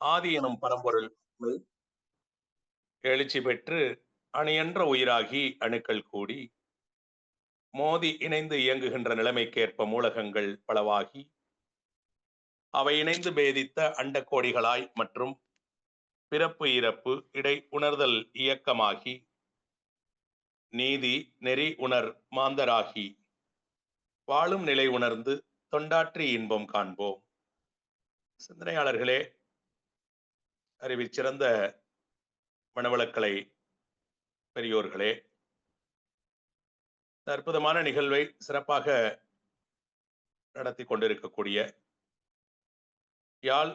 ஆதி எனும் பரம்பொருள் எழுச்சி பெற்று அணியன்ற உயிராகி அணுக்கள் கூடி மோதி இணைந்து இயங்குகின்ற நிலைமைக்கேற்ப மூலகங்கள் பலவாகி அவை இணைந்து பேதித்த அண்டக்கோடிகளாய் மற்றும் பிறப்பு இறப்பு இடை உணர்தல் இயக்கமாகி நீதி நெறி உணர் மாந்தராகி வாழும் நிலை உணர்ந்து தொண்டாற்றி இன்பம் காண்போம். சிந்தனையாளர்களே அறிவில் சிறந்த மனவளக்கலை பெரியோர்களே இந்த அற்புதமான நிகழ்வை சிறப்பாக நடத்தி கொண்டிருக்கக்கூடிய யாழ்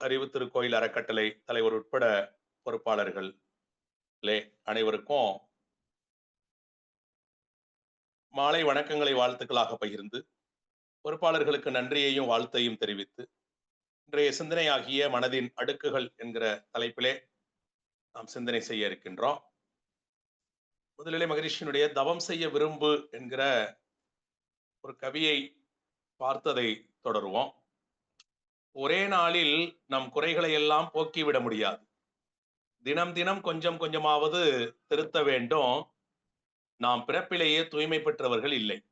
அறிவு திருக்கோயில் அறக்கட்டளை தலைவர் உட்பட பொறுப்பாளர்களே அனைவருக்கும் மாலை வணக்கங்களை வாழ்த்துக்களாக பகிர்ந்து பொறுப்பாளர்களுக்கு நன்றியையும் வாழ்த்தையும் தெரிவித்து இன்றைய சிந்தனையாகிய மனதின் அடுக்குகள் என்கிற தலைப்பிலே நாம் சிந்தனை செய்ய இருக்கின்றோம். முதலிலே மகரிஷியினுடைய தவம் செய்ய விரும்பு என்கிற ஒரு கவியை பார்த்ததை தொடருவோம். ஒரே நாளில் நம் குறைகளை எல்லாம் போக்கிவிட முடியாது. தினம் தினம் கொஞ்சம் கொஞ்சமாவது திருத்த வேண்டும். நாம் பிறப்பிலேயே தூய்மை பெற்றவர்கள் இல்லை.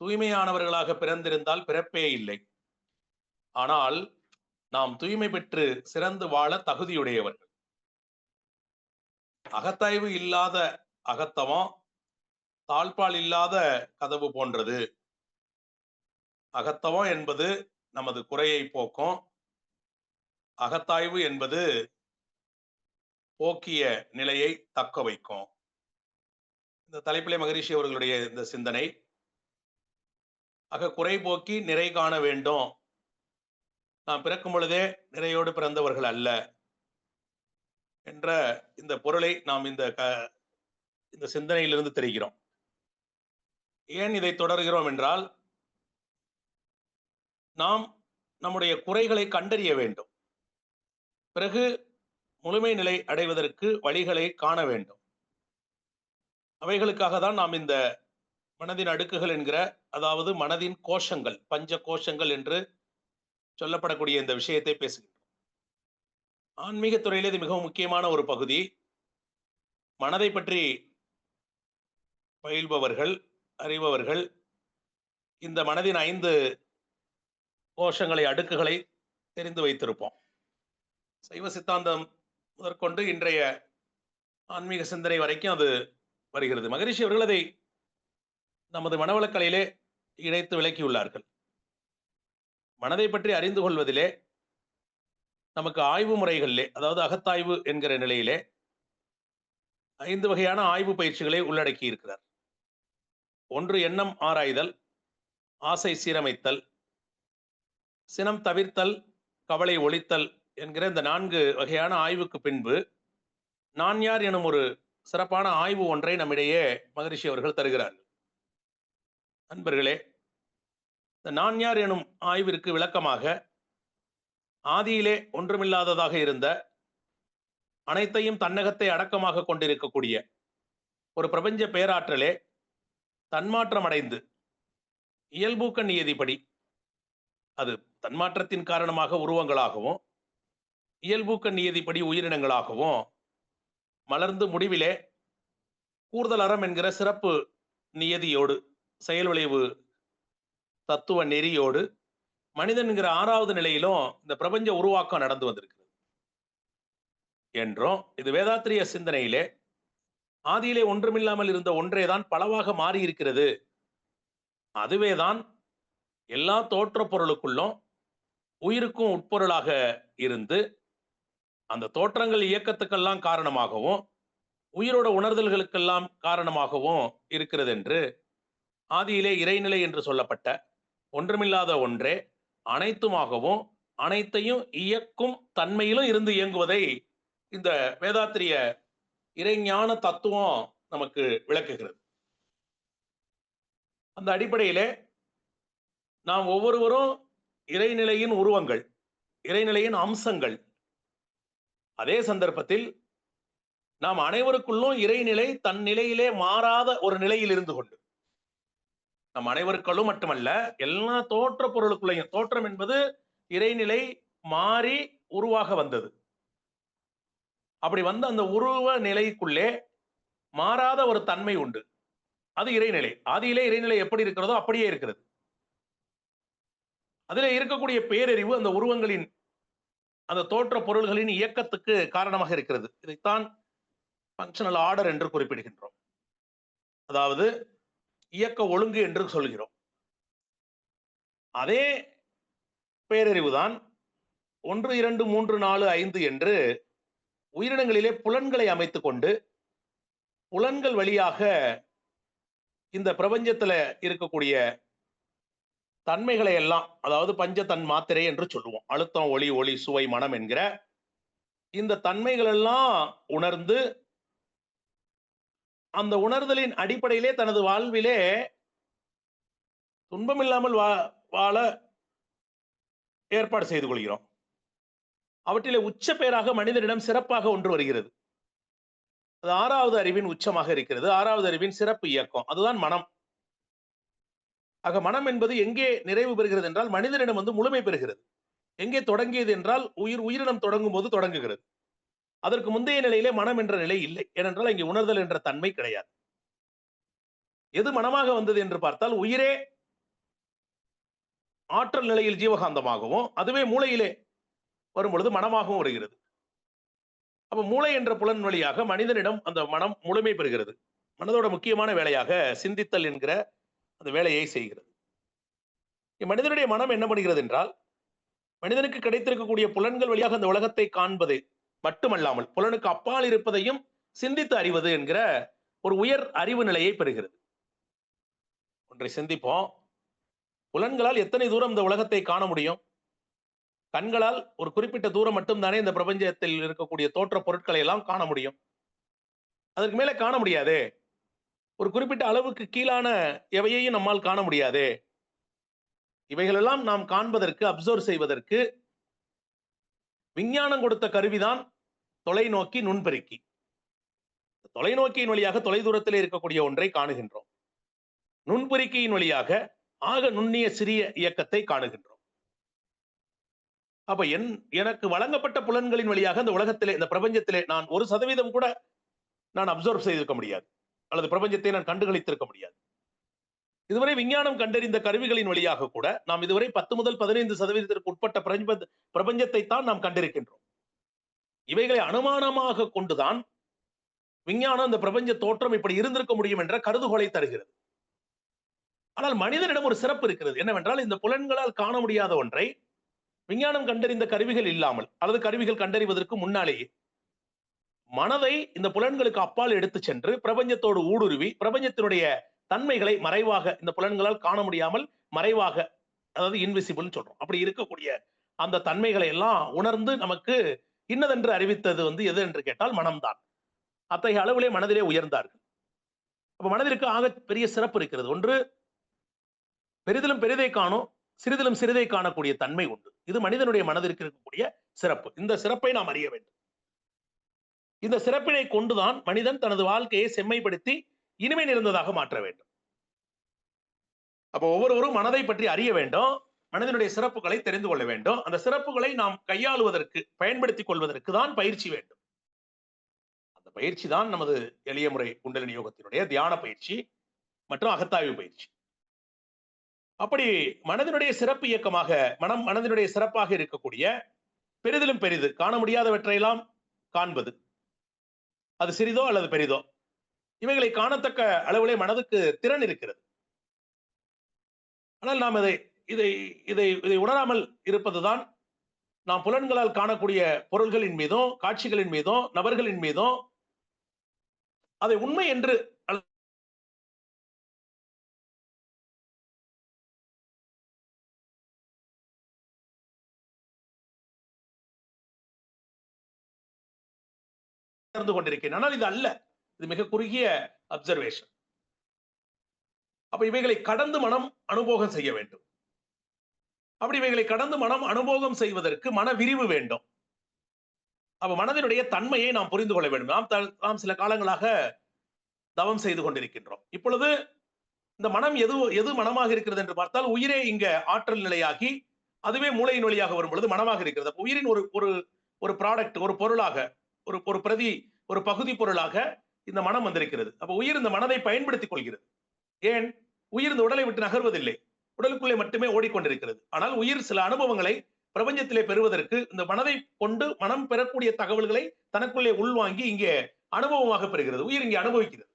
தூய்மையானவர்களாக பிறந்திருந்தால் பிறப்பே இல்லை. ஆனால் நாம் தூய்மை பெற்று சிறந்து வாழ தகுதியுடையவர்கள். அகத்தாய்வு இல்லாத அகத்தவம் தாழ்பால் இல்லாத கதவு போன்றது. அகத்தவம் என்பது நமது குறையை போக்கும். அகத்தாய்வு என்பது போக்கிய நிலையை தக்க வைக்கும். இந்த தலைப்பிலே மகரிஷி அவர்களுடைய இந்த சிந்தனை அக குறை போக்கி நிறை காண வேண்டும் நாம் பிறக்கும் பொழுதே நிறையோடு பிறந்தவர்கள் அல்ல என்ற இந்த பொருளை நாம் இந்த க இந்த சிந்தனையிலிருந்து தெரிகிறோம். ஏன் இதை தொடர்கிறோம் என்றால் நாம் நம்முடைய குறைகளை கண்டறிய வேண்டும். பிறகு முழுமை நிலை அடைவதற்கு வழிகளை காண வேண்டும். அவைகளுக்காக தான் நாம் இந்த மனதின் அடுக்குகள் என்கிற அதாவது மனதின் கோஷங்கள் பஞ்ச கோஷங்கள் என்று சொல்லப்படக்கூடிய இந்த விஷயத்தை பேசுகின்றோம் ஆன்மீக துறையிலே இது மிகவும் முக்கியமான ஒரு பகுதி. மனதை பற்றி பயில்பவர்கள் அறிபவர்கள் இந்த மனதின் ஐந்து கோஷங்களை அடுக்குகளை தெரிந்து வைத்திருப்போம். சைவ சித்தாந்தம் முதற்கொண்டு இன்றைய ஆன்மீக சிந்தனை வரைக்கும் அது வருகிறது. மகரிஷி அவர்கள் அதை நமது மனவளக்கலையிலே இணைத்து விளக்கியுள்ளார்கள். மனதை பற்றி அறிந்து கொள்வதிலே நமக்கு ஆய்வு முறைகளிலே அதாவது அகத்தாய்வு என்கிற நிலையிலே ஐந்து வகையான ஆய்வு பயிற்சிகளை உள்ளடக்கி இருக்கிறார் ஒன்று எண்ணம் ஆராய்தல் ஆசை சீரமைத்தல் சினம் தவிர்த்தல் கவலை ஒழித்தல் என்கிற இந்த நான்கு வகையான ஆய்வுக்கு பின்பு நான் யார் எனும் ஒரு சிறப்பான ஆய்வு ஒன்றை நம்மிடையே மகரிஷி அவர்கள் தருகிறார்கள். நண்பர்களே நான் யார் எனும் ஆய்விற்கு விளக்கமாக ஆதியிலே ஒன்றுமில்லாததாக இருந்த அனைத்தையும் தன்னகத்தை அடக்கமாக கொண்டிருக்கக்கூடிய ஒரு பிரபஞ்ச பேராற்றலே தன்மாற்றம் அடைந்து இயல்பூக்க நியதிப்படி அது தன்மாற்றத்தின் காரணமாக உருவங்களாகவும் இயல்பூக்க நியதிப்படி உயிரினங்களாகவும் மலர்ந்து முடிவிலே கூர்தல் அறம் என்கிற சிறப்பு நியதியோடு செயல் விளைவு தத்துவ நெறியோடு மனிதன்கிற ஆறாவது நிலையிலும் இந்த பிரபஞ்ச உருவாக்கம் நடந்து வந்திருக்கிறது. என்றும் இது வேதாத்திரிய சிந்தனையிலே ஆதியிலே ஒன்றுமில்லாமல் இருந்த ஒன்றேதான் பலவாக மாறி இருக்கிறது அதுவேதான் எல்லா தோற்ற பொருளுக்குள்ளும் உயிருக்கும் உட்பொருளாக இருந்து அந்த தோற்றங்கள் இயக்கத்துக்கெல்லாம் காரணமாகவும் உயிரோட உணர்தல்களுக்கெல்லாம் காரணமாகவும் இருக்கிறது என்று ஆதியிலே இறைநிலை என்று சொல்லப்பட்ட ஒன்றுமில்லாத ஒன்றே அனைத்துமாகவும் அனைத்தையும் இயக்கும் தன்மையிலும் இருந்து இயங்குவதை இந்த வேதாத்திரிய இறைஞான தத்துவம் நமக்கு விளக்குகிறது. அந்த அடிப்படையிலே நாம் ஒவ்வொருவரும் இறைநிலையின் உருவங்கள் இறைநிலையின் அம்சங்கள். அதே சந்தர்ப்பத்தில் நாம் அனைவருக்குள்ளும் இறைநிலை தன் நிலையிலே மாறாத ஒரு நிலையில் இருந்து கொண்டு நம் அனைவருக்களும் மட்டுமல்ல எல்லா தோற்ற பொருளுக்குள்ளேயும் தோற்றம் என்பது இறைநிலை மாறி உருவாக வந்தது. அப்படி வந்த அந்த உருவ நிலைக்குள்ளே மாறாத ஒரு தன்மை உண்டு. அது இறைநிலை. ஆதியிலே இறைநிலை எப்படி இருக்கிறதோ அப்படியே இருக்கிறது. அதில் இருக்கக்கூடிய பேரறிவு அந்த உருவங்களின் அந்த தோற்ற பொருள்களின் இயக்கத்துக்கு காரணமாக இருக்கிறது. இதைத்தான் ஃபங்க்ஷனல் ஆர்டர் என்று குறிப்பிடுகின்றோம். அதாவது இயக்க ஒழுங்கு என்று சொல்கிறோம். அதே பேரறிவுதான் ஒன்று இரண்டு மூன்று நாலு ஐந்து என்று உயிரினங்களிலே புலன்களை அமைத்து கொண்டு புலன்கள் வழியாக இந்த பிரபஞ்சத்துல இருக்கக்கூடிய தன்மைகளை எல்லாம் அதாவது பஞ்ச தன் மாத்திரை என்று சொல்லுவோம். அழுத்தம் ஒளி ஒளி சுவை மனம் என்கிற இந்த தன்மைகள் எல்லாம் உணர்ந்து அந்த உணர்தலின் அடிப்படையிலே தனது வாழ்விலே துன்பமில்லாமல் வா வாழ ஏற்பாடு செய்து கொள்கிறோம். அவற்றிலே உச்ச பெயராக மனிதனிடம் சிறப்பாக ஒன்று வருகிறது. அது ஆறாவது அறிவின் உச்சமாக இருக்கிறது. ஆறாவது அறிவின் சிறப்பு இயக்கம். அதுதான் மனம். ஆக மனம் என்பது எங்கே நிறைவு பெறுகிறது என்றால் மனிதனிடம் வந்து முழுமை பெறுகிறது. எங்கே தொடங்கியது என்றால் உயிர் உயிரினம் தொடங்கும் போது தொடங்குகிறது. அதற்கு முந்தைய நிலையிலே மனம் என்ற நிலை இல்லை. ஏனென்றால் இங்கே உணர்தல் என்ற தன்மை கிடையாது. எது மனமாக வந்தது என்று பார்த்தால் உயிரே ஆற்றல் நிலையில் ஜீவகாந்தமாகவும் அதுவே மூளையிலே வரும் பொழுது மனமாகவும் வருகிறது. அப்ப மூளை என்ற புலன் வழியாக மனிதனிடம் அந்த மனம் முழுமை பெறுகிறது. மனதோட முக்கியமான வேலையாக சிந்தித்தல் என்கிற அந்த வேலையை செய்கிறது. மனிதனுடைய மனம் என்ன பண்ணுகிறது என்றால் மனிதனுக்கு கிடைத்திருக்கக்கூடிய புலன்கள் வழியாக அந்த உலகத்தை காண்பது மட்டுமல்லாமல் புலனுக்கு அப்பால் இருப்பதையும் சிந்தித்து அறிவது என்கிற ஒரு உயர் அறிவு நிலையை பெறுகிறது. ஒன்றை சிந்திப்போம். புலன்களால் எத்தனை தூரம் இந்த உலகத்தை காண முடியும்? கண்களால் ஒரு குறிப்பிட்ட தூரம் மட்டும்தானே இந்த பிரபஞ்சத்தில் இருக்கக்கூடிய தோற்ற பொருட்களை எல்லாம் காண முடியும்? அதற்கு மேலே காண முடியாதே? ஒரு குறிப்பிட்ட அளவுக்கு கீழான எவையையும் நம்மால் காண முடியாதே? இவைகளெல்லாம் நாம் காண்பதற்கு அப்சர்வ் செய்வதற்கு விஞ்ஞானம் கொடுத்த கருவிதான் தொலைநோக்கி நுண்பெருக்கி. தொலைநோக்கியின் வழியாக தொலைதூரத்தில் இருக்கக்கூடிய ஒன்றை காணுகின்றோம். நுண்பெருக்கியின் வழியாக ஆக நுண்ணிய சிறிய இயக்கத்தை காணுகின்றோம். அப்ப என் எனக்கு வழங்கப்பட்ட புலன்களின் வழியாக இந்த உலகத்திலே இந்த பிரபஞ்சத்திலே நான் ஒரு சதவீதம் கூட நான் அப்சர்வ் செய்திருக்க முடியாது. அல்லது பிரபஞ்சத்தை நான் கண்டுகளித்திருக்க முடியாது. இதுவரை விஞ்ஞானம் கண்டறிந்த கருவிகளின் வழியாக கூட நாம் இதுவரை பத்து முதல் பதினைந்து சதவீதத்திற்கு உட்பட்ட பிரபஞ்ச பிரபஞ்சத்தை தான் நாம் கண்டிருக்கின்றோம். இவைகளை அனுமானமாக கொண்டுதான் விஞ்ஞானம் இந்த பிரபஞ்ச தோற்றம் இப்படி இருந்திருக்க முடியும் என்ற கருதுகோளை தருகிறது. ஆனால் மனிதனிடம் ஒரு சிறப்பு இருக்கிறது. என்னவென்றால் இந்த புலன்களால் காண முடியாத ஒன்றை விஞ்ஞானம் கண்டறிந்த கருவிகள் இல்லாமல் அல்லது கருவிகள் கண்டறிவதற்கு முன்னாலேயே மனதை இந்த புலன்களுக்கு அப்பால் எடுத்து சென்று பிரபஞ்சத்தோடு ஊடுருவி பிரபஞ்சத்தினுடைய தன்மைகளை மறைவாக இந்த புலன்களால் காண முடியாமல் மறைவாக அதாவது இன்விசிபிள்னு சொல்றோம். அப்படி இருக்கக்கூடிய அந்த தன்மைகளை எல்லாம் உணர்ந்து நமக்கு இன்னதென்று அறிவித்தது வந்து எது என்று கேட்டால் மனம்தான். அத்தகைய அளவிலே மனதிலே உயர்ந்தார்கள். அப்ப மனதிற்கு ஆக பெரிய சிறப்பு இருக்கிறது. ஒன்று பெரிதிலும் பெரிதை காணும் சிறிதிலும் சிறிதை காணக்கூடிய தன்மை உண்டு. இது மனிதனுடைய மனதிற்கு இருக்கக்கூடிய சிறப்பு. இந்த சிறப்பை நாம் அறிய வேண்டும். இந்த சிறப்பினை கொண்டுதான் மனிதன் தனது வாழ்க்கையை செம்மைப்படுத்தி இனிமை நிறைந்ததாக மாற்ற வேண்டும். அப்போ ஒவ்வொருவரும் மனதை பற்றி அறிய வேண்டும். மனதினுடைய சிறப்புகளை தெரிந்து கொள்ள வேண்டும். அந்த சிறப்புகளை நாம் கையாளுவதற்கு பயன்படுத்திக் கொள்வதற்கு தான் பயிற்சி வேண்டும். அந்த பயிற்சி தான் நமது எளிய முறை குண்டலினி யோகத்தினுடைய தியான பயிற்சி மற்றும் அகத்தாய்வு பயிற்சி. அப்படி மனதினுடைய சிறப்பு இயக்கமாக மனம் மனதினுடைய சிறப்பாக இருக்கக்கூடிய பெரிதிலும் பெரிது காண முடியாதவற்றையெல்லாம் காண்பது. அது சிறிதோ அல்லது பெரிதோ? இவைகளை காணத்தக்க அளவிலே மனதுக்கு திறன் இருக்கிறது. ஆனால் நாம் இதை இதை இதை இதை உணராமல் இருப்பதுதான் நாம் புலன்களால் காணக்கூடிய பொருள்களின் மீதும் காட்சிகளின் மீதும் நபர்களின் மீதும் அதை உண்மை என்று கொண்டிருக்கிறேன். ஆனால் இது அல்ல. இது மிக குறுகிய அப்சர்வேஷன் அப்ப இவைகளை கடந்து மனம் அனுபவம் செய்ய வேண்டும். அப்படி இவைகளை கடந்து மனம் அனுபவம் செய்வதற்கு மன விரிவு வேண்டும். அப்ப மனதினுடைய தன்மையை நாம் புரிந்து கொள்ள வேண்டும். நாம் நாம் சில காலங்களாக தவம் செய்து கொண்டிருக்கின்றோம். இப்பொழுது இந்த மனம் எது எது மனமாக இருக்கிறது என்று பார்த்தால் உயிரே இங்க ஆற்றல் நிலையாகி அதுவே மூளையின் வழியாக வரும் பொழுது மனமாக இருக்கிறது. உயிரின் ஒரு ஒரு ஒரு ப்ராடக்ட் ஒரு பொருளாக ஒரு ஒரு பிரதி ஒரு பகுதி பொருளாக இந்த மனம் வந்திருக்கிறது. அப்ப உயிர் இந்த மனதை பயன்படுத்திக் கொள்கிறது. ஏன்? உயிர் இந்த உடலை விட்டு நகர்வதில்லை. உடலுக்குள்ளே மட்டுமே ஓடிக்கொண்டிருக்கிறது. ஆனால் உயிர் சில அனுபவங்களை பிரபஞ்சத்திலே பெறுவதற்கு இந்த மனதை கொண்டு மனம் பெறக்கூடிய தகவல்களை தனக்குள்ளே உள்வாங்கி இங்கே அனுபவமாக பெறுகிறது. உயிர் இங்கே அனுபவிக்கிறது.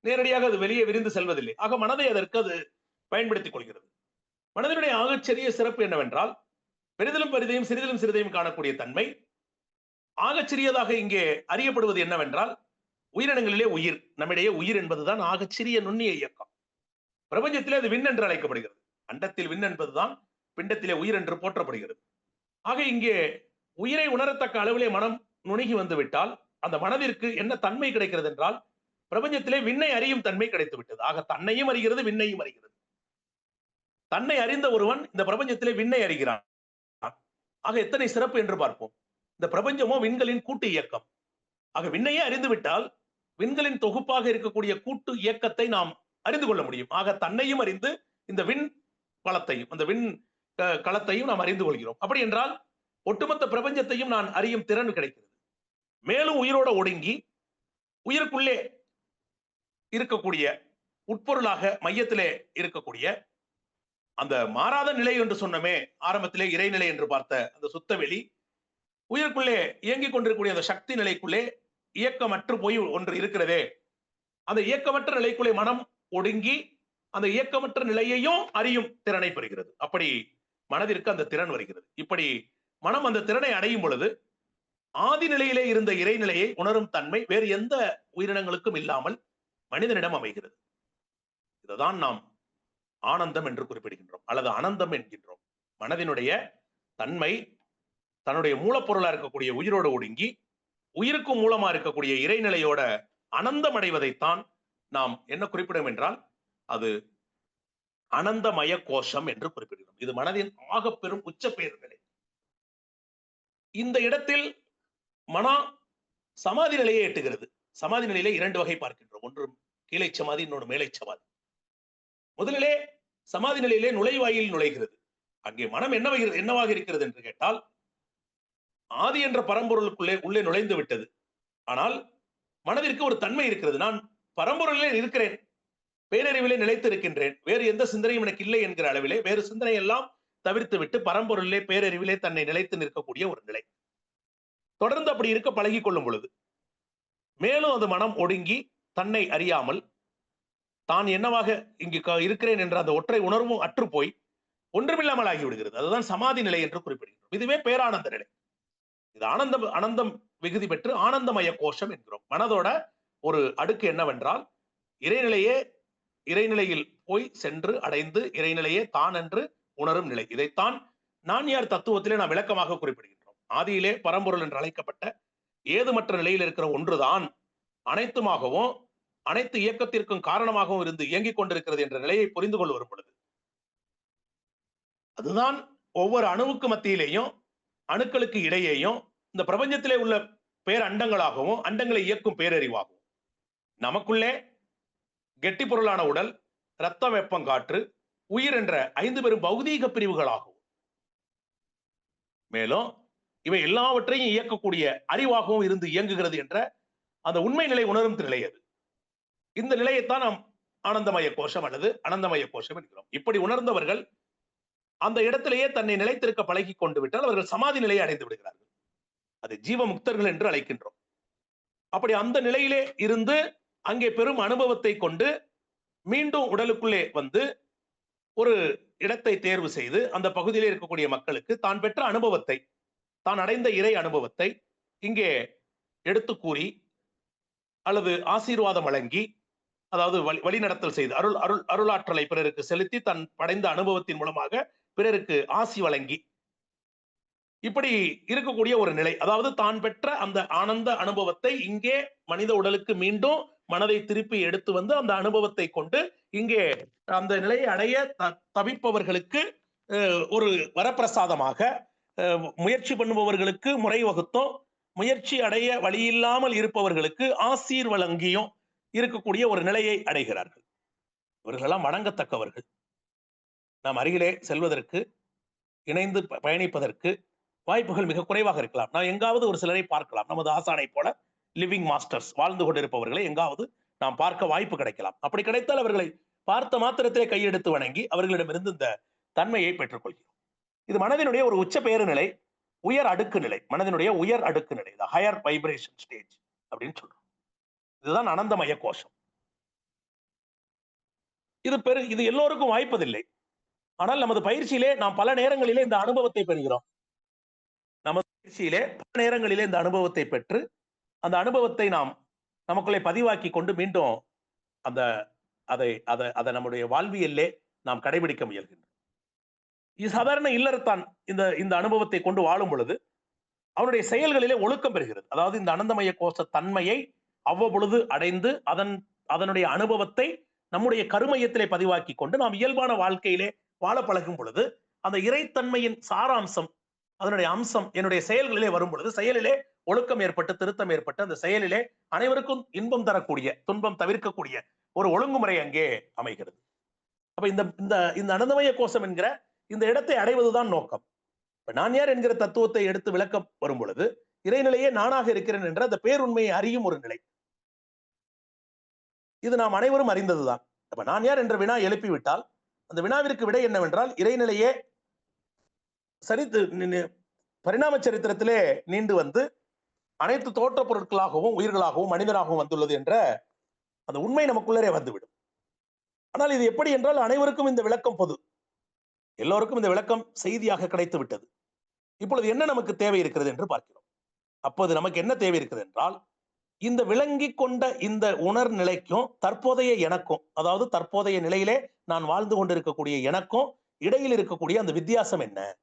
நேரடியாக அது வெளியே விரிந்து செல்வதில்லை. ஆக மனதை அதற்கு அது பயன்படுத்திக் கொள்கிறது. மனதினுடைய ஆகச்சிறிய சிறப்பு என்னவென்றால் பெரிதிலும் பெரிதையும் சிறிதிலும் சிறிதையும் காணக்கூடிய தன்மை. ஆகச்சிறியதாக இங்கே அறியப்படுவது என்னவென்றால் உயிரினங்களிலே உயிர் நம்மிடையே உயிர் என்பதுதான் ஆகச்சிறிய நுண்ணிய இயக்கம். பிரபஞ்சத்திலே அது விண் என்று அழைக்கப்படுகிறது. அண்டத்தில் விண் என்பதுதான் பிண்டத்திலே உயிர் என்று போற்றப்படுகிறது. ஆக இங்கே உயிரை உணரத்தக்க அளவிலே மனம் நுணுகி வந்து விட்டால் அந்த மனதிற்கு என்ன தன்மை கிடைக்கிறது என்றால் பிரபஞ்சத்திலே விண்ணை அறியும் தன்மை கிடைத்து விட்டது. ஆக தன்னையும் அறிகிறது விண்ணையும் அறிகிறது. தன்னை அறிந்த ஒருவன் இந்த பிரபஞ்சத்திலே விண்ணை அறிகிறான். ஆக எத்தனை சிறப்பு என்று பார்ப்போம். இந்த பிரபஞ்சமோ விண்களின் கூட்டு இயக்கம். ஆக விண்ணையே அறிந்து விட்டால் விண்களின் தொகுப்பாக இருக்கக்கூடிய கூட்டு இயக்கத்தை நாம் அறிந்து கொள்ள முடியும். ஆக தன்னையும் அறிந்து இந்த விண் வளத்தையும் அந்த விண் களத்தையும் நாம் அறிந்து கொள்கிறோம். அப்படி என்றால் ஒட்டுமொத்த பிரபஞ்சத்தையும் நான் அறியும் திறன் கிடைக்கிறது. மேலும் உயிரோட ஒடுங்கி உயிருக்குள்ளே இருக்கக்கூடிய உட்பொருளாக மையத்திலே இருக்கக்கூடிய அந்த மாறாத நிலை என்று சொன்னமே ஆரம்பத்திலே இறைநிலை என்று பார்த்த அந்த சுத்தவெளி உயிருக்குள்ளே இயங்கிக் கொண்டிருக்கக்கூடிய அந்த சக்தி நிலைக்குள்ளே இயக்கமற்று போய் ஒன்று இருக்கிறதே. அந்த இயக்கமற்ற நிலைக்குள்ளே மனம் ஒடுங்கி அந்த இயக்கமற்ற நிலையையும் அறியும் திறனை பெறுகிறது. அப்படி மனதிற்கு அந்த திறன் வருகிறது. இப்படி மனம் அந்த திறனை அடையும் பொழுது ஆதி நிலையிலே இருந்த இறைநிலையை உணரும் தன்மை வேறு எந்த உயிரினங்களுக்கும் இல்லாமல் மனிதனிடம் அமைகிறது. இதுதான் நாம் ஆனந்தம் என்று குறிப்பிடுகின்றோம் அல்லது அனந்தம் என்கின்றோம். மனதினுடைய தன்மை தன்னுடைய மூலப்பொருளா இருக்கக்கூடிய உயிரோடு ஒடுங்கி உயிருக்கும் மூலமா இருக்கக்கூடிய இறைநிலையோட அனந்தம் அடைவதைத்தான் நாம் என்ன குறிப்பிடும் என்றால் அது அனந்தமய கோஷம் என்று குறிப்பிடுகிறோம். இது மனதின் ஆக பெரும் உச்ச பேர் இந்த இடத்தில் மனா சமாதி நிலையை எட்டுகிறது. சமாதி நிலையிலே இரண்டு வகை பார்க்கின்றோம். ஒன்று கீழே சமாதி இன்னொன்று மேலை சமாதி. முதலிலே சமாதி நிலையிலே நுழைவாயில் நுழைகிறது. அங்கே மனம் என்ன என்னவாக இருக்கிறது என்று கேட்டால் ஆதி என்ற பரம்பொருளுக்குள்ளே உள்ளே நுழைந்து விட்டது. ஆனால் மனதிற்கு ஒரு தன்மை இருக்கிறது. நான் பரம்பொருளிலே இருக்கிறேன் பேரறிவிலே நிலைத்து இருக்கின்றேன் வேறு எந்த சிந்தனையும் எனக்கு இல்லை என்கிற அளவிலே வேறு சிந்தனை எல்லாம் தவிர்த்து விட்டு பரம்பொருளிலே பேரறிவிலே தன்னை நிலைத்து நிற்கக்கூடிய ஒரு நிலை. தொடர்ந்து அப்படி இருக்க பழகி கொள்ளும் பொழுது மேலும் அது மனம் ஒடுங்கி தன்னை அறியாமல் தான் என்னவாக இங்கு இருக்கிறேன் என்ற அந்த ஒற்றை உணர்வும் அற்றுப்போய் ஒன்றுமில்லாமல் ஆகிவிடுகிறது அதுதான் சமாதி நிலை என்று குறிப்பிடுகிறோம் இதுவே பேரானந்த நிலை. இது ஆனந்தம் ஆனந்தம் விகுதி பெற்று ஆனந்தமய கோஷம் என்கிறோம். மனதோட ஒரு அடுக்கு என்னவென்றால் இறைநிலையே இறைநிலையில் போய் சென்று அடைந்து இறைநிலையே தான் என்று உணரும் நிலை. இதைத்தான் நான் யார் தத்துவத்திலே நாம் விளக்கமாக குறிப்பிடுகின்றோம். ஆதியிலே பரம்பொருள் என்று அழைக்கப்பட்ட ஏதுமற்ற நிலையில் இருக்கிற ஒன்றுதான் அனைத்துமாகவும் அனைத்து இயக்கத்திற்கும் காரணமாகவும் இருந்து இயங்கிக் கொண்டிருக்கிறது என்ற நிலையை புரிந்து கொள்ள வரும் பொழுது. அதுதான் ஒவ்வொரு அணுவுக்கு மத்தியிலேயும் அணுக்களுக்கு இடையேயும் இந்த பிரபஞ்சத்திலே உள்ள பேர் அண்டங்களாகவும் அண்டங்களை இயக்கும் பேரறிவாகவும். நமக்குள்ளே கெட்டி பொருளான உடல் இரத்த வெப்பம் காற்று உயிர் என்ற ஐந்து பெரும் பௌதீக பிரிவுகளாகும் மேலும் இவை எல்லாவற்றையும் இயக்கக்கூடிய அறிவாகவும் இருந்து இயங்குகிறது என்ற அந்த உண்மை நிலை உணரும் நிலை அது. இந்த நிலையைத்தான் நாம் ஆனந்தமய கோஷம் அல்லது அனந்தமய கோஷம் என்கிறோம். இப்படி உணர்ந்தவர்கள் அந்த இடத்திலேயே தன்னை நிலைத்திருக்க பழகி கொண்டு விட்டால் அவர்கள் சமாதி நிலையை அடைந்து விடுகிறார்கள். அதை ஜீவ முக்தர்கள் என்று அழைக்கின்றோம். அப்படி அந்த நிலையிலே இருந்து அங்கே பெரும் அனுபவத்தை கொண்டு மீண்டும் உடலுக்குள்ளே வந்து ஒரு இடத்தை தேர்வு செய்து அந்த பகுதியிலே இருக்கக்கூடிய மக்களுக்கு தான் பெற்ற அனுபவத்தை தான் அடைந்த இறை அனுபவத்தை இங்கே எடுத்து கூறி அல்லது ஆசீர்வாதம் வழங்கி அதாவது வழி வழிநடத்தல் செய்து அருள் அருள் அருளாற்றலை பிறருக்கு செலுத்தி தன் படைந்த அனுபவத்தின் மூலமாக பிறருக்கு ஆசி வழங்கி இப்படி இருக்கக்கூடிய ஒரு நிலை. அதாவது தான் பெற்ற அந்த ஆனந்த அனுபவத்தை இங்கே மனித உடலுக்கு மீண்டும் மனதை திருப்பி எடுத்து வந்து அந்த அனுபவத்தை கொண்டு இங்கே அந்த நிலையை அடைய தவிப்பவர்களுக்கு அஹ், ஒரு வரப்பிரசாதமாக அஹ், முயற்சி பண்ணுபவர்களுக்கு முறை வகுத்தும். முயற்சி அடைய வழியில்லாமல் இருப்பவர்களுக்கு ஆசீர் வழங்கியும் இருக்கக்கூடிய ஒரு நிலையை அடைகிறார்கள். இவர்களெல்லாம் வணங்கத்தக்கவர்கள். நாம் அருகிலே செல்வதற்கு இணைந்து ப- பயணிப்பதற்கு வாய்ப்புகள் மிக குறைவாக இருக்கலாம். நான் எங்காவது ஒரு சிலரை பார்க்கலாம். நமது ஆசானை போல லிவிங் மாஸ்டர்ஸ் வாழ்ந்து கொண்டிருப்பவர்களை எங்காவது நாம் பார்க்க வாய்ப்பு கிடைக்கலாம். அப்படி கிடைத்தால் அவர்களை பார்த்த மாத்திரத்திலே கையெடுத்து வணங்கி அவர்களிடமிருந்து இந்த தன்மையை பெற்றுக்கொள்கிறோம். இது மனதினுடைய ஒரு உச்ச பேரு நிலை உயர் அடுக்கு நிலை. மனதினுடைய உயர் அடுக்கு நிலை. ஹையர் வைப்ரேஷன் ஸ்டேஜ் அப்படின்னு சொல்றோம். இதுதான் அனந்தமய கோஷம். இது பெரு இது எல்லோருக்கும் வாய்ப்பதில்லை. ஆனால் நமது பயிற்சியிலே நாம் பல நேரங்களிலே இந்த அனுபவத்தை பெறுகிறோம். நமது பயிற்சியிலே பல நேரங்களிலே இந்த அனுபவத்தை பெற்று அந்த அனுபவத்தை நாம் நமக்குள்ளே பதிவாக்கி கொண்டு மீண்டும் அந்த அதை அதை அதை நம்முடைய வாழ்வியல்லே நாம் கடைபிடிக்க முயல்கின்றோம். இது சாதாரண இல்லறத்தான் இந்த இந்த அனுபவத்தை கொண்டு வாழும் பொழுது அவனுடைய செயல்களிலே ஒழுக்கம் பெறுகிறது. அதாவது இந்த அனந்தமய கோஷ தன்மையை அவ்வப்பொழுது அடைந்து அதன் அதனுடைய அனுபவத்தை நம்முடைய கருமையத்திலே பதிவாக்கி கொண்டு நாம் இயல்பான வாழ்க்கையிலே வாழ பழகும் பொழுது அந்த இறைத்தன்மையின் சாராம்சம் அதனுடைய அம்சம் என்னுடைய செயல்களிலே வரும் பொழுது செயலிலே ஒழுக்கம் ஏற்பட்டு திருத்தம் ஏற்பட்டு அந்த செயலிலே அனைவருக்கும் இன்பம் தரக்கூடிய துன்பம் தவிர்க்கக்கூடிய ஒரு ஒழுங்குமுறை அங்கே அமைகிறது. அப்ப இந்த இந்த இந்த அனந்தமய கோஷம் என்கிற இந்த இடத்தை அடைவதுதான் நோக்கம். இப்ப நான் யார் என்கிற தத்துவத்தை எடுத்து விளக்க வரும் பொழுது இறைநிலையே நானாக இருக்கிறேன் என்ற அந்த பேருண்மையை அறியும் ஒரு நிலை. இது நாம் அனைவரும் அறிந்ததுதான். அப்ப நான் யார் என்ற வினா எழுப்பிவிட்டால் அந்த வினாவிற்கு விடை என்னவென்றால் இறைநிலையே சரித்து பரிணாம சரித்திரத்திலே நீண்டு வந்து அனைத்து தோற்ற பொருட்களாகவும் உயிர்களாகவும் மனிதனாகவும் வந்துள்ளது என்ற அந்த உண்மை நமக்குள்ளரே வந்துவிடும். ஆனால் இது எப்படி என்றால் அனைவருக்கும் இந்த விளக்கம் பொது. எல்லோருக்கும் இந்த விளக்கம் செய்தியாக கிடைத்து விட்டது. இப்பொழுது என்ன நமக்கு தேவை இருக்கிறது என்று பார்க்கிறோம். அப்போது நமக்கு என்ன தேவை இருக்கிறது என்றால் இந்த விளங்கி கொண்ட இந்த உணர் நிலைக்கும் தற்போதைய எனக்கும் அதாவது தற்போதைய நிலையிலே நான் வாழ்ந்து கொண்டிருக்கக்கூடிய எனக்கும் இடையில் இருக்கக்கூடிய அந்த வித்தியாசம் என்ன?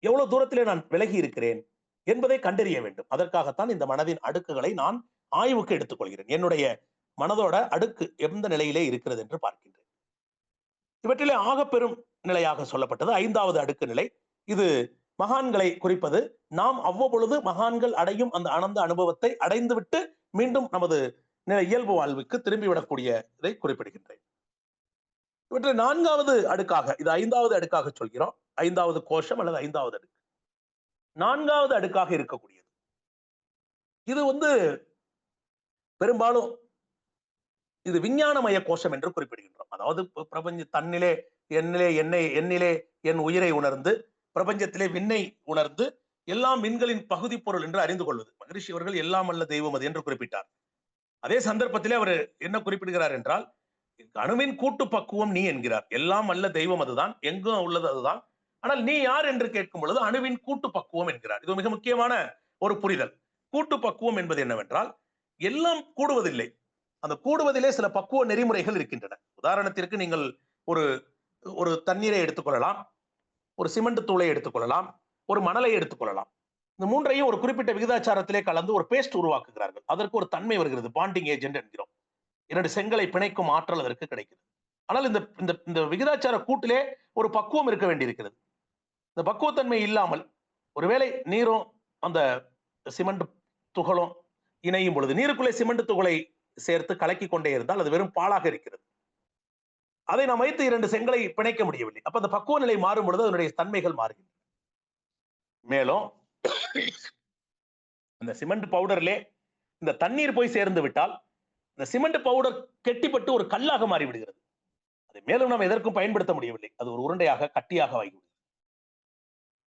எவ்வளவு தூரத்திலே நான் விலகி இருக்கிறேன் என்பதை கண்டறிய வேண்டும். அதற்காகத்தான் இந்த மனதின் அடுக்குகளை நான் ஆய்வுக்கு எடுத்துக்கொள்கிறேன். என்னுடைய மனதோட அடுக்கு எந்த நிலையிலே இருக்கிறது என்று பார்க்கின்றேன். இவற்றிலே ஆகப்பெரும் நிலையாக சொல்லப்பட்டது. ஐந்தாவது அடுக்கு நிலை. இது மகான்களை குறிப்பது. நாம் அவ்வப்பொழுது மகான்கள் அடையும் அந்த ஆனந்த அனுபவத்தை அடைந்துவிட்டு மீண்டும் நமது இயல்பு வாழ்வுக்கு திரும்பி விடக்கூடிய இதை குறிப்பிடுகின்றேன். இவற்றில் நான்காவது அடுக்காக இது ஐந்தாவது அடுக்காக சொல்கிறோம். ஐந்தாவது கோஷம் அல்லது ஐந்தாவது அடுக்கு. நான்காவது அடுக்காக இருக்கக்கூடியது. இது வந்து பெரும்பாலும் இது விஞ்ஞானமய கோஷம் என்று குறிப்பிடுகின்றோம். அதாவது பிரபஞ்ச தன்னிலே என்னிலே என்னை என்னிலே என் உயிரை உணர்ந்து பிரபஞ்சத்திலே விண்ணை உணர்ந்து எல்லாம் மின்களின் பகுதி பொருள் என்று அறிந்து கொள்வது. மகரிஷி அவர்கள் எல்லாம் அல்ல தெய்வம் அது என்று குறிப்பிட்டார். அதே சந்தர்ப்பத்திலே அவர் என்ன குறிப்பிடுகிறார் என்றால் அணுவின் கூட்டு பக்குவம் நீ என்கிறார். எல்லாம் அல்ல தெய்வம் அதுதான் எங்கும் உள்ளது அதுதான். ஆனால் நீ யார் என்று கேட்கும் பொழுது அணுவின் கூட்டு பக்குவம் என்கிறார். இது மிக முக்கியமான ஒரு புரிதல். கூட்டு பக்குவம் என்பது என்னவென்றால் எல்லாம் கூடுவதில்லை. அந்த கூடுவதிலே சில பக்குவ நெறிமுறைகள் இருக்கின்றன. உதாரணத்திற்கு நீங்கள் ஒரு ஒரு தண்ணீரை எடுத்துக்கொள்ளலாம் ஒரு சிமெண்ட் தூளை எடுத்துக்கொள்ளலாம் ஒரு மணலை எடுத்துக்கொள்ளலாம் இந்த மூன்றையும் ஒரு குறிப்பிட்ட விகிதாச்சாரத்திலே கலந்து ஒரு பேஸ்ட் உருவாக்குகிறார்கள். அதற்கு ஒரு தன்மை வருகிறது. பாண்டிங் ஏஜென்ட் என்கிறோம். இரண்டு செங்கலை பிணைக்கும் ஆற்றல் அதற்கு கிடைக்கிறது. ஆனால் இந்த இந்த இந்த விகிதாச்சார கூட்டிலே ஒரு பக்குவம் இருக்க வேண்டியிருக்கிறது. இந்த பக்குவத்தன்மை இல்லாமல் ஒருவேளை நீரும் அந்த சிமெண்ட் துகளும் இணையும் பொழுது நீருக்குள்ளே சிமெண்ட் துகளை சேர்த்து கலக்கி கொண்டே இருந்தால் அது வெறும் பாலாக இருக்கிறது. அதை நாம் வைத்து இரண்டு செங்கலை பிணைக்க முடியவில்லை. அப்ப அந்த பக்குவ நிலை மாறும் பொழுது அதனுடைய தன்மைகள் மாறுகின்றன. மேலும் இந்த சிமெண்ட் பவுடர்லே இந்த தண்ணீர் போய் சேர்ந்து விட்டால் இந்த சிமெண்ட் பவுடர் கெட்டிப்பட்டு ஒரு கல்லாக மாறிவிடுகிறது. அதை மேலும் நாம் எதற்கும் பயன்படுத்த முடியவில்லை. அது ஒரு உருண்டையாக கட்டியாக ஆகிவிடுகிறது.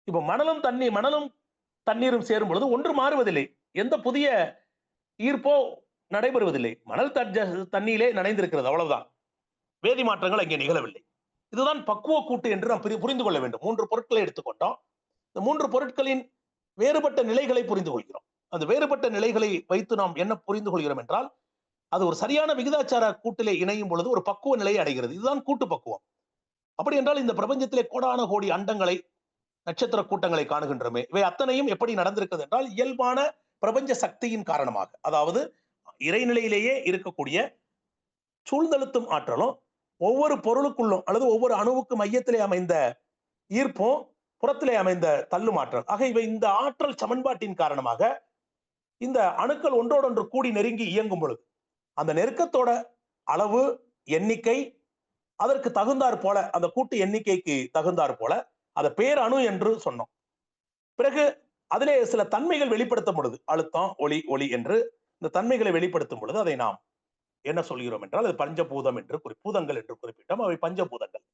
இப்ப மணலும் தண்ணி மணலும் தண்ணீரும் சேரும் பொழுது ஒன்று மாறுவதில்லை. எந்த புதிய ஈர்ப்போ நடைபெறுவதில்லை. மணல் தண்ணியிலே நனைந்திருக்கிறது அவ்வளவுதான். வேதி மாற்றங்கள் அங்கே நிகழவில்லை. இதுதான் பக்குவ கூட்டு என்று நாம் புரிந்து கொள்ள வேண்டும். மூன்று பொருட்களை எடுத்துக்கொண்டோம். இந்த மூன்று பொருட்களின் வேறுபட்ட நிலைகளை புரிந்து கொள்கிறோம். அந்த வேறுபட்ட நிலைகளை வைத்து நாம் என்ன புரிந்து கொள்கிறோம் என்றால் அது ஒரு சரியான விகிதாச்சார கூட்டிலே இணையும் பொழுது ஒரு பக்குவ நிலையை அடைகிறது. இதுதான் கூட்டு பக்குவம். அப்படி என்றால் இந்த பிரபஞ்சத்திலே கோடான கோடி அண்டங்களை நட்சத்திர கூட்டங்களை காணுகின்றோமே. இவை அத்தனையும் எப்படி நடந்திருக்கிறது என்றால் இயல்பான பிரபஞ்ச சக்தியின் காரணமாக. அதாவது இறைநிலையிலேயே இருக்கக்கூடிய சூழ்ந்தழுத்தும் ஆற்றலும் ஒவ்வொரு பொருளுக்குள்ளும் அல்லது ஒவ்வொரு அணுவுக்கு மையத்திலே அமைந்த ஈர்ப்பும் புறத்திலே அமைந்த தள்ளுமாற்றல் ஆக இவை இந்த ஆற்றல் சமன்பாட்டின் காரணமாக இந்த அணுக்கள் ஒன்றோடொன்று கூடி நெருங்கி இயங்கும் பொழுது அந்த நெருக்கத்தோட அளவு எண்ணிக்கை அதற்கு தகுந்தாற் போல அந்த கூட்டு எண்ணிக்கைக்கு தகுந்தாற் போல அதை பேர் அணு என்று சொன்னோம். பிறகு அதிலே சில தன்மைகள் வெளிப்படுத்தும் பொழுது அழுத்தம் ஒளி ஒளி என்று இந்த தன்மைகளை வெளிப்படுத்தும் பொழுது அதை நாம் என்ன சொல்கிறோம் என்றால் அது பஞ்சபூதம் என்று குறி பூதங்கள் என்று குறிப்பிட்டோம். அவை பஞ்சபூதங்கள்.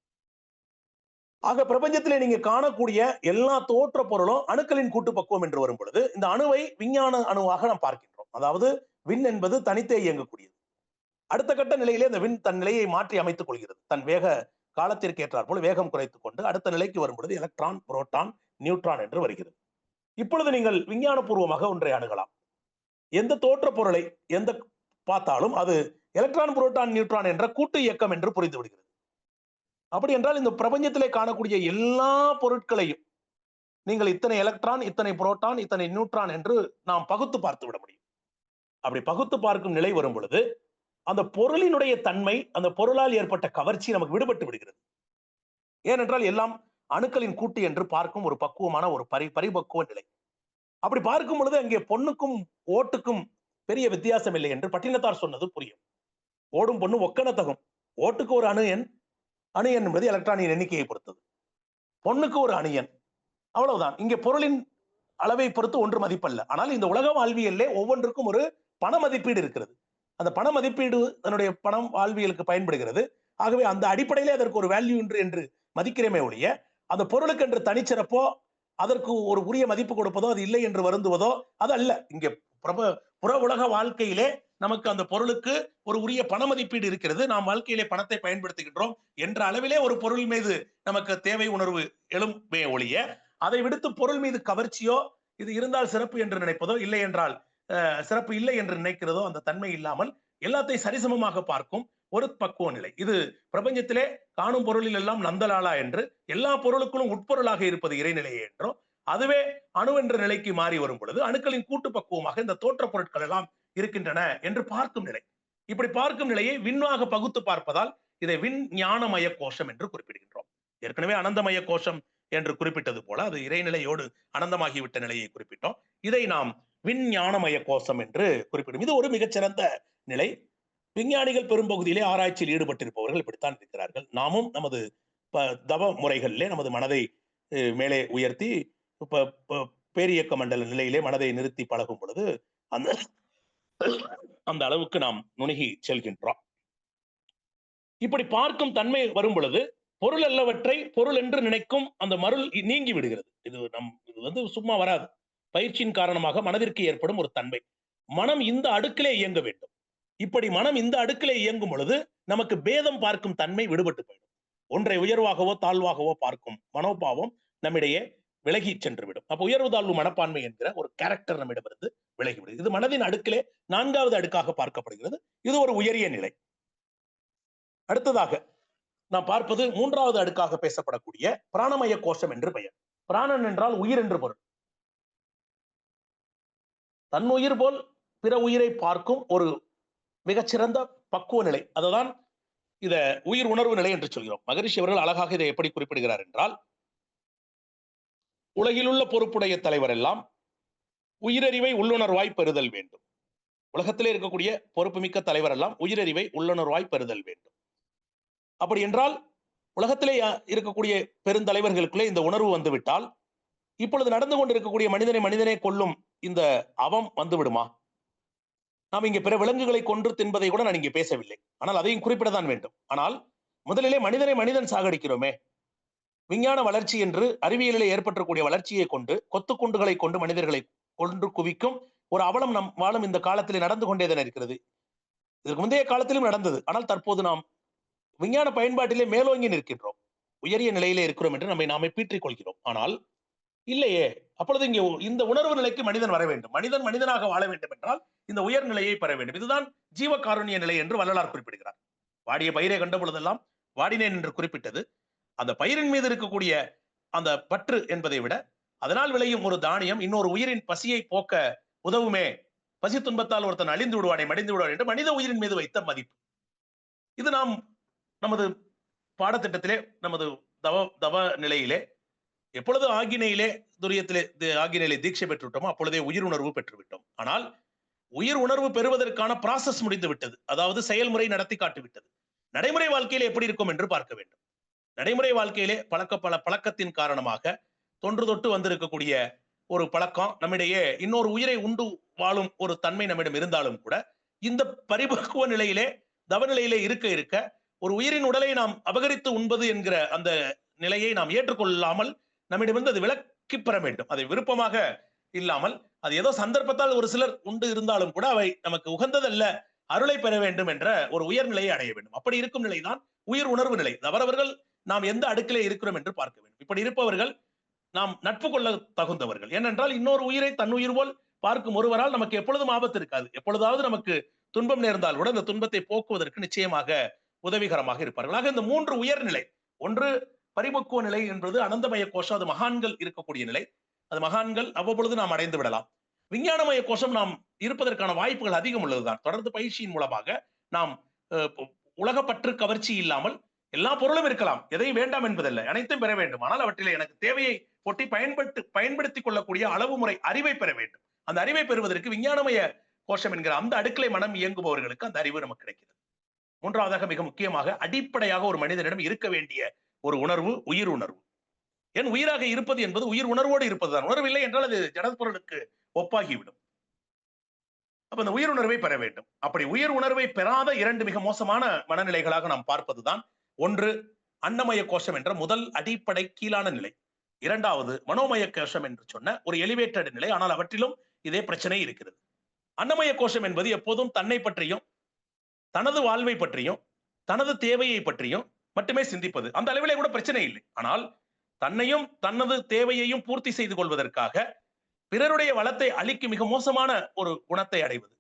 ஆக பிரபஞ்சத்திலே நீங்க காணக்கூடிய எல்லா தோற்ற பொருளும் அணுக்களின் கூட்டு பக்குவம் என்று வரும் பொழுது இந்த அணுவை விஞ்ஞான அணுவாக நாம் பார்க்கின்றோம். அதாவது விண் என்பது தனித்தே இயங்கக்கூடியது. அடுத்த கட்ட நிலையிலே அந்த விண் தன் நிலையை மாற்றி அமைத்துக் கொள்கிறது. தன் வேக காலத்திற்கு ஏற்றார் போல வேகம் குறைத்துக் கொண்டு அடுத்த நிலைக்கு வரும் பொழுது எலக்ட்ரான் புரோட்டான் நியூட்ரான் என்று வருகிறது. இப்பொழுது நீங்கள் விஞ்ஞானபூர்வமாக ஒன்றை அணுகலாம். எந்த தோற்ற பொருளை எந்த பார்த்தாலும் அது எலக்ட்ரான் புரோட்டான் நியூட்ரான் என்ற கூட்டு இயக்கம் என்று புரிந்து விடுகிறது அப்படி என்றால் இந்த பிரபஞ்சத்திலே காணக்கூடிய எல்லா பொருட்களையும் நீங்கள் இத்தனை எலக்ட்ரான் இத்தனை புரோட்டான் இத்தனை நியூட்ரான் என்று நாம் பகுத்து பார்த்து விட முடியும். அப்படி பகுத்து பார்க்கும் நிலை வரும் பொழுது அந்த பொருளினுடைய தன்மை அந்த பொருளால் ஏற்பட்ட கவர்ச்சி நமக்கு விடுபட்டு விடுகிறது. ஏனென்றால் எல்லாம் அணுக்களின் கூட்டு என்று பார்க்கும் ஒரு பக்குவமான ஒரு பரி பரிபக்குவ நிலை. அப்படி பார்க்கும் பொழுது அங்கே பொண்ணுக்கும் ஓட்டுக்கும் பெரிய வித்தியாசம் இல்லை என்று பட்டினத்தார் சொன்னது புரியும். ஓடும் பொண்ணு ஒக்கணத்தகும் ஓட்டுக்கு ஒரு அணு எண் அணு எண் என்பது எலக்ட்ரானின் எண்ணிக்கையை பொறுத்தது. பொண்ணுக்கு ஒரு அணு எண். அவ்வளவுதான். இங்கே பொருளின் அளவை பொறுத்து ஒன்று மதிப்பல்ல. ஆனால் இந்த உலக வாழ்வியல்லே ஒவ்வொன்றுக்கும் ஒரு பண மதிப்பீடு இருக்கிறது. அந்த பண மதிப்பீடு அதனுடைய பணம் வாழ்வியலுக்கு பயன்படுகிறது. ஆகவே அந்த அடிப்படையிலே அதற்கு ஒரு வேல்யூ என்று என்று மதிக்கிறேமே ஒழிய அந்த பொருளுக்கு என்று தனிச்சிறப்போ அதற்கு ஒரு உரிய மதிப்பு கொடுப்பதோ அது இல்லை என்று வருந்துவதோ அது அல்ல. இங்கே பிரப புற உலக வாழ்க்கையிலே நமக்கு அந்த பொருளுக்கு ஒரு உரிய பண மதிப்பீடு இருக்கிறது. நாம் வாழ்க்கையிலே பணத்தை பயன்படுத்துகின்றோம் என்ற அளவிலே ஒரு பொருள் மீது நமக்கு தேவை உணர்வு எழும்பே ஒழிய அதை விடுத்து பொருள் மீது கவர்ச்சியோ இது இருந்தால் சிறப்பு என்று நினைப்பதோ இல்லை என்றால் அஹ், சிறப்பு இல்லை என்று நினைக்கிறதோ அந்த தன்மை இல்லாமல் எல்லாத்தையும் சரிசமமாக பார்க்கும் ஒரு பக்குவ நிலை. இது பிரபஞ்சத்திலே காணும் பொருளில் எல்லாம் நந்தலாலா என்று எல்லா பொருளுக்குள்ளும் உட்பொருளாக இருப்பது இறைநிலையே என்றும் அதுவே அணு என்ற நிலைக்கு மாறி வரும் பொழுது அணுக்களின் கூட்டு பக்குவமாக இந்த தோற்ற பொருட்கள் எல்லாம் இருக்கின்றன என்று பார்க்கும் நிலை. இப்படி பார்க்கும் நிலையை விண்ணாக பகுத்து பார்ப்பதால் இதை விண் ஞானமய கோஷம் என்று குறிப்பிடுகின்றோம். ஏற்கனவே அனந்தமய கோஷம் என்று குறிப்பிட்டது போல அது இறைநிலையோடு அனந்தமாகிவிட்ட நிலையை குறிப்பிட்டோம். இதை நாம் விஞ்ஞானமய கோஷம் என்று குறிப்பிடும். இது ஒரு மிகச்சிறந்த நிலை. விஞ்ஞானிகள் பெரும்பகுதியிலே ஆராய்ச்சியில் ஈடுபட்டிருப்பவர்கள் இப்படித்தான் இருக்கிறார்கள். நாமும் நமது ப- தவ முறைகளிலே நமது மனதை மேலே உயர்த்தி இப்போ பேரியக்க மண்டல நிலையிலே மனதை நிறுத்தி பழகும் பொழுது அந்த அந்த அளவுக்கு நாம் நுணுகி செல்கின்றோம். இப்படி பார்க்கும் தன்மை வரும் பொழுது பொருள் அல்லவற்றை பொருள் என்று நினைக்கும் அந்த மருள் நீங்கி விடுகிறது. இது நம் இது வந்து சும்மா வராது. பயிற்சியின் காரணமாக மனதிற்கு ஏற்படும் ஒரு தன்மை. மனம் இந்த அடுக்கிலே இயங்க வேண்டும். இப்படி மனம் இந்த அடுக்கிலே இயங்கும் பொழுது நமக்கு பேதம் பார்க்கும் தன்மை விடுபட்டு போயிடும். ஒன்றை உயர்வாகவோ தாழ்வாகவோ பார்க்கும் மனோபாவம் நம்மிடையே விலகி சென்று விடும் அப்ப உயர்வு தாழ்வு மனப்பான்மை என்கிற ஒரு கேரக்டர் நம்மிடமிருந்து விலகிவிடும். இது மனதின் அடுக்கிலே நான்காவது அடுக்காக பார்க்கப்படுகிறது. இது ஒரு உயரிய நிலை. அடுத்ததாக நாம் பார்ப்பது மூன்றாவது அடுக்காக பேசப்படக்கூடிய பிராணமய கோஷம் என்று பெயர். பிராணன் என்றால் உயிர் என்று பொருள். தன்னுயிர் போல் பிற உயிரை பார்க்கும் ஒரு மிகச்சிறந்த பக்குவ நிலை. அதுதான் இத உயிர் உணர்வு நிலை என்று சொல்கிறோம். மகரிஷி அவர்கள் அழகாக இதை எப்படி குறிப்பிடுகிறார் என்றால் உலகிலுள்ள பொறுப்புடைய தலைவர் எல்லாம் உயிரறிவை உள்ளுணர்வாய் பெறுதல் வேண்டும். உலகத்திலே இருக்கக்கூடிய பொறுப்புமிக்க தலைவர் எல்லாம் உயிரறிவை உள்ளுணர்வாய் பெறுதல் வேண்டும். அப்படி என்றால் உலகத்திலே இருக்கக்கூடிய பெருந்தலைவர்களுக்குள்ளே இந்த உணர்வு வந்துவிட்டால் இப்பொழுது நடந்து கொண்டிருக்கக்கூடிய மனிதனை மனிதனை கொல்லும் இந்த அவம் வந்துவிடுமா? நாம் இங்கே பிற விலங்குகளை கொன்று தின்பதை கூட நான் இங்கே பேசவில்லை. ஆனால் அதையும் குறிப்பிடத்தான் வேண்டும். ஆனால் முதலிலே மனிதனை மனிதன் சாகடிக்கிறோமே விஞ்ஞான வளர்ச்சி என்று அறிவியலிலே ஏற்பட்டக்கூடிய வளர்ச்சியை கொண்டு கொத்து குண்டுகளை கொண்டு மனிதர்களை கொன்று குவிக்கும் ஒரு அவலம் நம் வாழும் இந்த காலத்திலே நடந்து கொண்டேதான் இருக்கிறது. இதற்கு முந்தைய காலத்திலும் நடந்தது. ஆனால் தற்போது நாம் விஞ்ஞான பயன்பாட்டிலே மேலோங்கி நிற்கின்றோம். உயரிய நிலையிலே இருக்கிறோம் என்று நம்மை நாமே பீற்றிக் கொள்கிறோம் ஆனால் இல்லையே. அப்பொழுது இங்கே இந்த உணர்வு நிலைக்கு மனிதன் வர வேண்டும். மனிதன் மனிதனாக வாழ வேண்டும் என்றால் இந்த உயர் நிலையை பெற வேண்டும். இதுதான் ஜீவகாருண்ய நிலை என்று வள்ளலார் குறிப்பிடுகிறார். வாடிய பயிரை கண்ட பொழுதெல்லாம் வாடினேன் என்று குறிப்பிட்டது. அந்த பயிரின் மீது இருக்கக்கூடிய அந்த பற்று என்பதை விட அதனால் விளையும் ஒரு தானியம் இன்னொரு உயிரின் பசியை போக்க உதவுமே. பசி துன்பத்தால் ஒருத்தன் அழிந்து விடுவானே மடிந்து விடுவான் என்று மனித உயிரின் மீது வைத்த மதிப்பு. இது நாம் நமது பாடத்திட்டத்திலே நமது தவ தவ நிலையிலே எப்பொழுது ஆகினையிலே துரியத்திலே ஆகினையிலே தீட்சை பெற்று விட்டோமோ அப்பொழுதே உயிர் உணர்வு பெற்று விட்டோம் ஆனால் உயிர் உணர்வு பெறுவதற்கான ப்ராசஸ் முடிந்து விட்டது. அதாவது செயல்முறை நடத்தி காட்டிவிட்டது. நடைமுறை வாழ்க்கையில எப்படி இருக்கும் என்று பார்க்க வேண்டும். நடைமுறை வாழ்க்கையிலே பழக்க பல பழக்கத்தின் காரணமாக தொன்று தொட்டு வந்திருக்கக்கூடிய ஒரு பழக்கம் நம்மிடையே இன்னொரு உயிரை உண்டு வாழும் ஒரு தன்மை நம்மிடம் இருந்தாலும் கூட இந்த பரிபக்குவ நிலையிலே தவநிலையிலே இருக்க இருக்க ஒரு உயிரின் உடலை நாம் அபகரித்து உண்பது என்கிற அந்த நிலையை நாம் ஏற்றுக்கொள்ளாமல் நம்மிடமிருந்து அது விலக்கி பெற வேண்டும். அதை விருப்பமாக இல்லாமல் அது ஏதோ சந்தர்ப்பத்தால் ஒரு சிலர் உண்டு இருந்தாலும் கூட அவை நமக்கு உகந்ததல்ல அருளை பெற வேண்டும் என்ற ஒரு உயர்நிலையை அடைய வேண்டும். அப்படி இருக்கும் நிலைதான் உயிர் உணர்வு நிலை. அவரவர்கள் நாம் எந்த அடுக்கிலே இருக்கிறோம் என்று பார்க்க வேண்டும். இப்படி இருப்பவர்கள் நாம் நட்பு கொள்ள தகுந்தவர்கள். ஏனென்றால் இன்னொரு உயிரை தன்னுயிர் போல் பார்க்கும் ஒருவரால் நமக்கு எப்பொழுதும் ஆபத்து இருக்காது. எப்பொழுதாவது நமக்கு துன்பம் நேர்ந்தால் கூட அந்த துன்பத்தை போக்குவதற்கு நிச்சயமாக உதவிகரமாக இருப்பார்கள். ஆக இந்த மூன்று உயர்நிலை ஒன்று பரிபக்குவ நிலை என்பது அனந்தமய கோஷம் அது மகான்கள் இருக்கக்கூடிய நிலை. அது மகான்கள் அவ்வப்பொழுது நாம் அடைந்து விடலாம். விஞ்ஞானமய கோஷம் நாம் இருப்பதற்கான வாய்ப்புகள் அதிகம் உள்ளதுதான். தொடர்ந்து பயிற்சியின் மூலமாக நாம் உலகப்பற்று கவர்ச்சி இல்லாமல் எல்லா பொருளும் இருக்கலாம். எதையும் வேண்டாம் என்பதல்ல. அனைத்தும் பெற வேண்டும். ஆனால் அவற்றிலே எனக்கு தேவையை ஒட்டி பயன்பட்டு பயன்படுத்திக் கொள்ளக்கூடிய அளவு முறை அறிவை பெற வேண்டும். அந்த அறிவை பெறுவதற்கு விஞ்ஞானமய கோஷம் என்கிற அந்த அடுக்கலை மனம் இயங்குபவர்களுக்கு அந்த அறிவு நமக்கு கிடைக்கிறது. மூன்றாவதாக மிக முக்கியமாக அடிப்படையாக ஒரு மனிதனிடம் இருக்க வேண்டிய ஒரு உணர்வு உயிர் உணர்வு. என் உயிராக இருப்பது என்பது உயிர் உணர்வோடு இருப்பதுதான். உணர்வு இல்லை என்றால் அது ஜடப்பொருளுக்கு ஒப்பாகிவிடும். அப்ப அந்த உயிர் உணர்வை பெற வேண்டும். அப்படி உயிர் உணர்வை பெறாத இரண்டு மிக மோசமான மனநிலைகளாக நாம் பார்ப்பதுதான் ஒன்று அன்னமய கோஷம் என்ற முதல் அடிப்படை கீழான நிலை. இரண்டாவது மனோமய கோஷம் என்று சொன்ன ஒரு எலிவேட்டட் நிலை ஆனால் அவற்றிலும் இதே பிரச்சனை இருக்கிறது. அன்னமய கோஷம் என்பது எப்போதும் தன்னை பற்றியும் தனது வாழ்வை பற்றியும் தனது தேவையை பற்றியும் மட்டுமே சிந்திப்பது. அந்த அளவிலே கூட பிரச்சனை இல்லை. ஆனால் தன்னையும் தனது தேவையையும் பூர்த்தி செய்து கொள்வதற்காக பிறருடைய வளத்தை அழிக்கும் மிக மோசமான ஒரு குணத்தை அடைவது.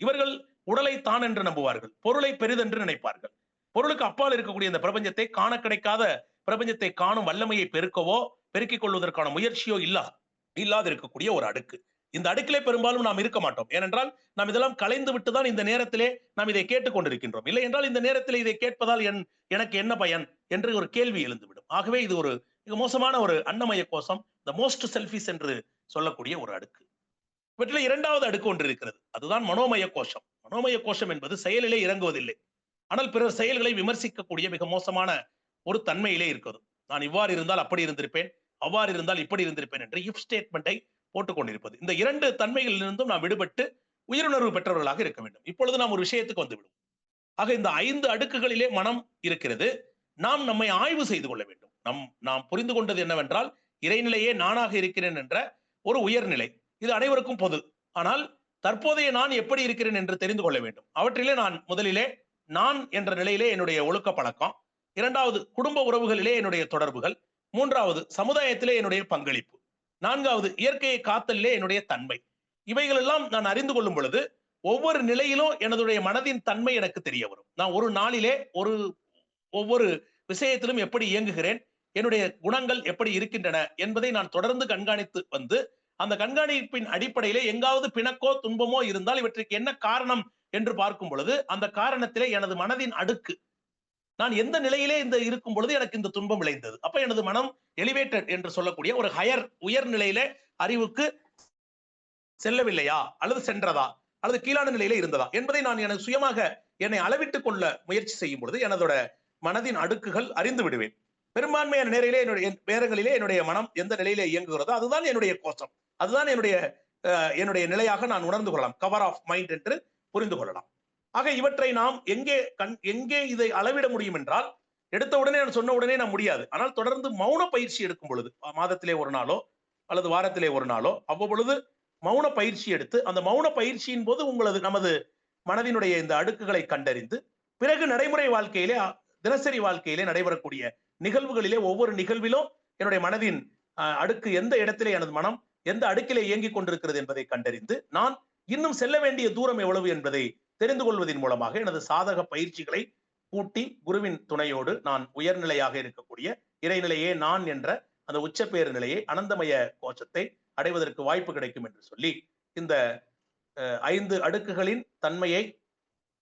இவர்கள் உடலை தான் என்று நம்புவார்கள் பொருளை பெரிதென்று நினைப்பார்கள். பொருளுக்கு அப்பால் இருக்கக்கூடிய இந்த பிரபஞ்சத்தை காண கிடைக்காத பிரபஞ்சத்தை காணும் வல்லமையை பெருக்கவோ பெருக்கிக் கொள்வதற்கான முயற்சியோ இல்லா இல்லாது இருக்கக்கூடிய ஒரு அடுக்கு. இந்த அடுக்கிலே பெரும்பாலும் நாம் இருக்க மாட்டோம். ஏனென்றால் நாம் இதெல்லாம் கலைந்து விட்டுதான் இந்த நேரத்திலே நாம் இதை கேட்டுக் கொண்டிருக்கின்றோம். இல்லை என்றால் இந்த நேரத்தில் இதை கேட்பதால் என் எனக்கு என்ன பயன் என்று ஒரு கேள்வி எழுந்துவிடும். ஆகவே இது ஒரு மிக மோசமான ஒரு அன்னமய கோஷம் த மோஸ்ட் செல்ஃபிஸ் என்று சொல்லக்கூடிய ஒரு அடுக்கு. இவற்றில் இரண்டாவது அடுக்கு ஒன்று இருக்கிறது. அதுதான் மனோமய கோஷம். மனோமய கோஷம் என்பது செயலிலே இறங்குவதில்லை. ஆனால் பிறர் செயல்களை விமர்சிக்கக்கூடிய மிக மோசமான ஒரு தன்மையிலே இருக்கிறது. நான் இவ்வாறு இருந்தால் அப்படி இருந்திருப்பேன் அவ்வாறு இருந்தால் இப்படி இருந்திருப்பேன் என்று இஃப் ஸ்டேட்மெண்ட்டை போட்டுக்கொண்டிருப்பது இந்த இரண்டு தன்மைகளிலிருந்தும் நாம் விடுபட்டு உயிருணர்வு பெற்றவர்களாக இருக்க வேண்டும். இப்பொழுது நாம் ஒரு விஷயத்துக்கு வந்துவிடும் ஆக இந்த ஐந்து அடுக்குகளிலே மனம் இருக்கிறது. நாம் நம்மை ஆய்வு செய்து கொள்ள வேண்டும். நம் நாம் புரிந்து கொண்டது என்னவென்றால் இறைநிலையே நானாக இருக்கிறேன் என்ற ஒரு உயர்நிலை. இது அனைவருக்கும் பொது. ஆனால் தற்போதைய நான் எப்படி இருக்கிறேன் என்று தெரிந்து கொள்ள வேண்டும். அவற்றிலே நான் முதலிலே நான் என்ற நிலையிலே என்னுடைய ஒழுக்க பழக்கம் இரண்டாவது குடும்ப உறவுகளிலே என்னுடைய தொடர்புகள். மூன்றாவது சமுதாயத்திலே என்னுடைய பங்களிப்பு. நான்காவது இயற்கையை காத்தலிலே என்னுடைய தன்மை. இவைகளெல்லாம் நான் அறிந்து கொள்ளும் பொழுது ஒவ்வொரு நிலையிலும் எனதுடைய மனதின் தன்மை எனக்கு தெரிய வரும். நான் ஒரு நாளிலே ஒரு ஒவ்வொரு விஷயத்திலும் எப்படி இயங்குகிறேன் என்னுடைய குணங்கள் எப்படி இருக்கின்றன என்பதை நான் தொடர்ந்து கண்காணித்து வந்து அந்த கண்காணிப்பின் அடிப்படையிலே எங்காவது பிணக்கோ துன்பமோ இருந்தால் இவற்றுக்கு என்ன காரணம் என்று பார்க்கும் பொழுது அந்த காரணத்திலே எனது மனதின் அடுக்கு. நான் எந்த நிலையிலே இந்த இருக்கும் பொழுது எனக்கு இந்த துன்பம் விளைந்தது. அப்ப எனது மனம் எலிவேட்டட் என்று சொல்லக்கூடிய ஒரு ஹையர் உயர் நிலையிலே அறிவுக்கு செல்லவில்லையா? அல்லது சென்றதா? அல்லது கீழான நிலையில இருந்ததா? என்பதை நான் எனக்கு சுயமாக என்னை அளவிட்டுக் கொள்ள முயற்சி செய்யும் பொழுது எனதோட மனதின் அடுக்குகள் அறிந்து விடுவேன். பெரும்பான்மையான நேரையிலே என்னுடைய நேரங்களிலே என்னுடைய மனம் எந்த நிலையிலே இயங்குகிறதோ அதுதான் என்னுடைய கோஷம். அதுதான் என்னுடைய என்னுடைய நிலையாக நான் உணர்ந்து கொள்ளலாம். கவர் ஆஃப் மைண்ட் என்று புரிந்து கொள்ளலாம். ஆக இவற்றை நாம் எங்கே கண் எங்கே இதை அளவிட முடியும் என்றால் எடுத்த உடனே நான் சொன்ன உடனே நான் முடியாது. ஆனால் தொடர்ந்து மௌன பயிற்சி எடுக்கும் பொழுது மாதத்திலே ஒரு நாளோ அல்லது வாரத்திலே ஒரு நாளோ அவ்வப்பொழுது மௌன பயிற்சி எடுத்து அந்த மௌன பயிற்சியின் போது உங்களது நமது மனதினுடைய இந்த அடுக்குகளை கண்டறிந்து பிறகு நடைமுறை வாழ்க்கையிலே தினசரி வாழ்க்கையிலே நடைபெறக்கூடிய நிகழ்வுகளிலே ஒவ்வொரு நிகழ்விலும் என்னுடைய மனதின் அஹ், அடுக்கு எந்த இடத்திலே எனது மனம் எந்த அடுக்கிலே இயங்கிக் கொண்டிருக்கிறது என்பதை கண்டறிந்து நான் இன்னும் செல்ல வேண்டிய தூரம் எவ்வளவு என்பதை தெரிந்து கொள்வதன் மூலமாக எனது சாதக பயிற்சிகளை கூட்டி குருவின் துணையோடு நான் உயர்நிலையாக இருக்கக்கூடிய இறைநிலையே நான் என்ற அந்த உச்சப்பேறு நிலையை அனந்தமய கோஷத்தை அடைவதற்கு வாய்ப்பு கிடைக்கும் என்று சொல்லி இந்த ஐந்து அடுக்குகளின் தன்மையை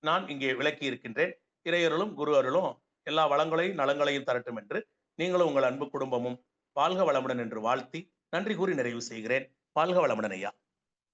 நான் இங்கே விளக்கி இருக்கின்றேன். இறையருளும் குரு அருளும் எல்லா வளங்களையும் நலங்களையும் தரட்டும் என்று நீங்களும் உங்கள் அன்பு குடும்பமும் வாழ்க வளமுடன் என்று வாழ்த்தி நன்றி கூறி நிறைவு செய்கிறேன். வாழ்க வளமுடன் ஐயா.